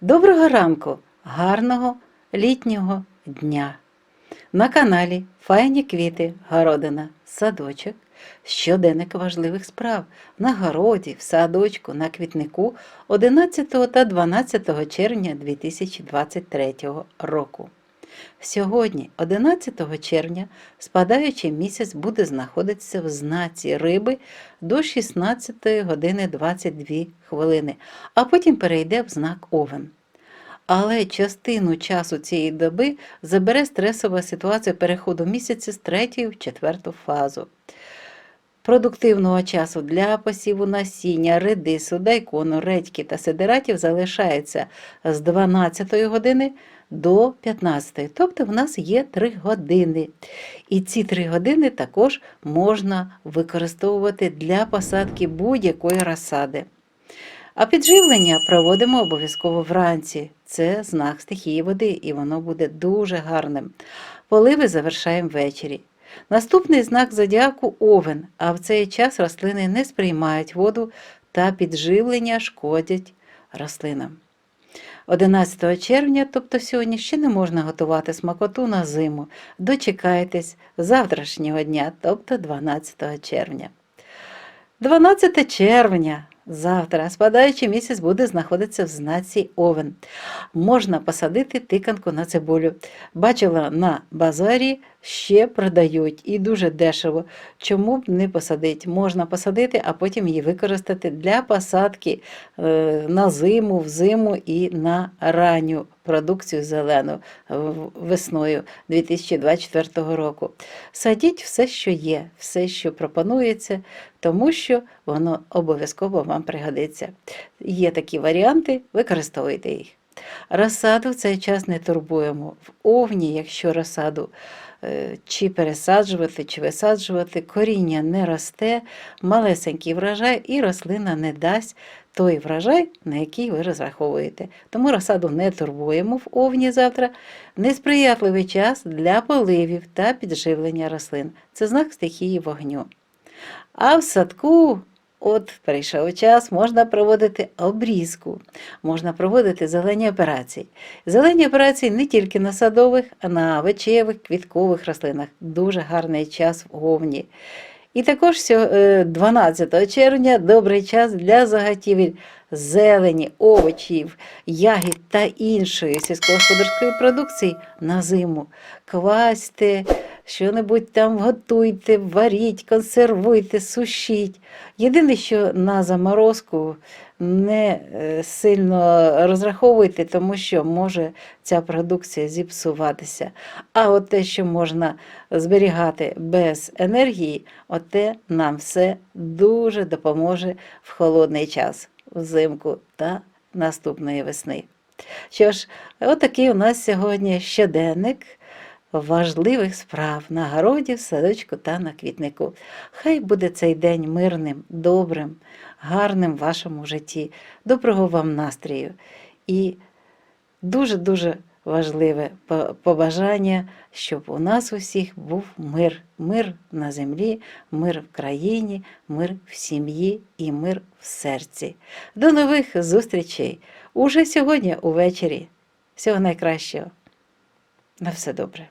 Доброго ранку, гарного літнього дня. На каналі Файні квіти, городина, садочок, щоденник важливих справ на городі, в садочку, на квітнику 11 та 12 червня 2023 року. Сьогодні, 11 червня, спадаючий місяць буде знаходитися в знаці риби до 16 години 22 хвилини, а потім перейде в знак Овен. Але частину часу цієї доби забере стресова ситуація переходу місяця з третьої в четверту фазу. Продуктивного часу для посіву насіння, редису, дайкону, редьки та сидератів залишається з 12 години до 15, тобто в нас є 3 години. І ці 3 години також можна використовувати для посадки будь-якої розсади. А підживлення проводимо обов'язково вранці. Це знак стихії води, і воно буде дуже гарним. Поливи завершаємо ввечері. Наступний знак зодіаку овен, а в цей час рослини не сприймають воду та підживлення шкодять рослинам. 11 червня, тобто сьогодні, ще не можна готувати смакоту на зиму. Дочекайтесь завтрашнього дня, тобто 12 червня. 12 червня. Завтра спадаючий місяць буде знаходитися в знаці Овен. Можна посадити тиканку на цибулю. Бачила на базарі ще продають і дуже дешево. Чому б не посадити? Можна посадити, а потім її використати для посадки е, на зиму, в зиму і на ранню продукцію зелену весною 2024 року. Садіть все, що є, все, що пропонується, тому що воно обов'язково вам пригодиться. Є такі варіанти, використовуйте їх. Розсаду в цей час не турбуємо. В овні, якщо розсаду е, чи пересаджувати, чи висаджувати, коріння не росте, малесенький врожай, і рослина не дасть той врожай, на який ви розраховуєте. Тому розсаду не турбуємо в овні завтра. Несприятливий час для поливів та підживлення рослин. Це знак стихії вогню. А в садку, от прийшов час, можна проводити обрізку, можна проводити зелені операції. Зелені операції не тільки на садових, а на овочевих, квіткових рослинах. Дуже гарний час в говні. І також е, 12 червня добрий час для заготівель зелені, овочів, ягід та іншої сільськогосподарської продукції на зиму. Квасьте, що-небудь там готуйте, варіть, консервуйте, сушіть. Єдине, що на заморозку не е, сильно розраховуйте, тому що може ця продукція зіпсуватися. А от те, що можна зберігати без енергії, оте нам все дуже допоможе в холодний час, взимку та наступної весни. Що ж, отакий у нас сьогодні щоденник важливих справ на городі, в садочку та на квітнику. Хай буде цей день мирним, добрим, гарним в вашому житті. Доброго вам настрію. І дуже-дуже важливе побажання, щоб у нас усіх був мир. Мир на землі, мир в країні, мир в сім'ї і мир в серці. До нових зустрічей уже сьогодні увечері. Всього найкращого. На все добре.